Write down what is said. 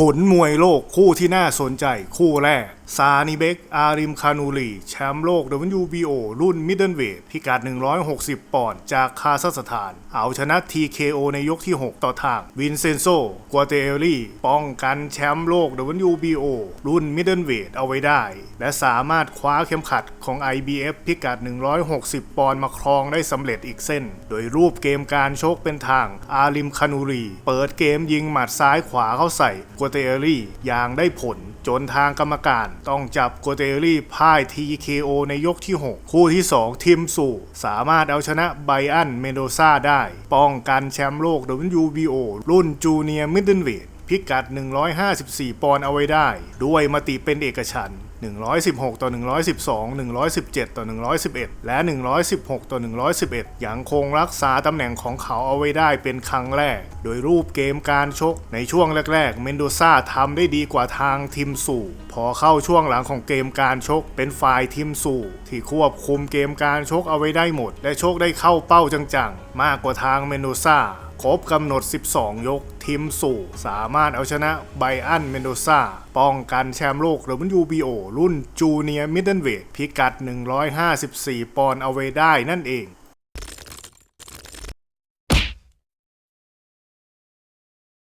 ผลมวยโลกคู่ที่น่าสนใจคู่แรกซานิเบกอาริมคานูรีแชมป์โลก WBO รุ่นมิดเดิลเวทพิกัด 160 ปอนด์จากคาซัคสถาน เอาชนะ TKO ในยกที่ 6 ต่อทาง วินเซนโซกัวเตเอลีป้องกันแชมป์โลก WBO รุ่นมิดเดิลเวทเอาไว้ได้ และสามารถคว้าเข็มขัดของ IBF พิกัด 160 ปอนด์มาครองได้สำเร็จอีกเส้น โดยรูปเกมการโชกเป็นทางอาริมคานูรี เปิดเกมยิงหมัดซ้ายขวาเข้าใส่กัวเตเอลีอย่างได้ผล จนทางกรรมการต้องจับกัวเตอรี่พ่าย TKO ในยกที่ 6 คู่ที่ 2 ทิมสู่สามารถเอาชนะไบอันเมนโดซาได้ ป้องกันแชมป์โลก WBO รุ่นจูเนียร์มิดเดิลเวทพิกัด 154 ปอนด์เอาไว้ได้ ด้วยมติเป็นเอกฉันท์ 116 ต่อ 112 117 ต่อ 111 และ 116 ต่อ 111ยังคงรักษาตำแหน่งของเขาเอาไว้ได้เป็นครั้งแรก โดยรูปเกมการชกในช่วงแรก ๆ เมนโดซาทำได้ดีกว่าทางทีมสู่ พอเข้าช่วงหลังของเกมการชกเป็นฝ่ายทีมสู่ ที่ควบคุมเกมการชกเอาไว้ได้หมด และชกได้เข้าเป้าจังๆ มากกว่าทางเมนโดซา ครบกำหนด 12 ยกทีมสู่สามารถเอาชนะไบอันเมนโดซาป้องกันแชมป์โลก WBO รุ่นจูเนียร์มิดเดิลเวทพิกัด 154 ปอนด์เอาไว้ได้นั่นเอง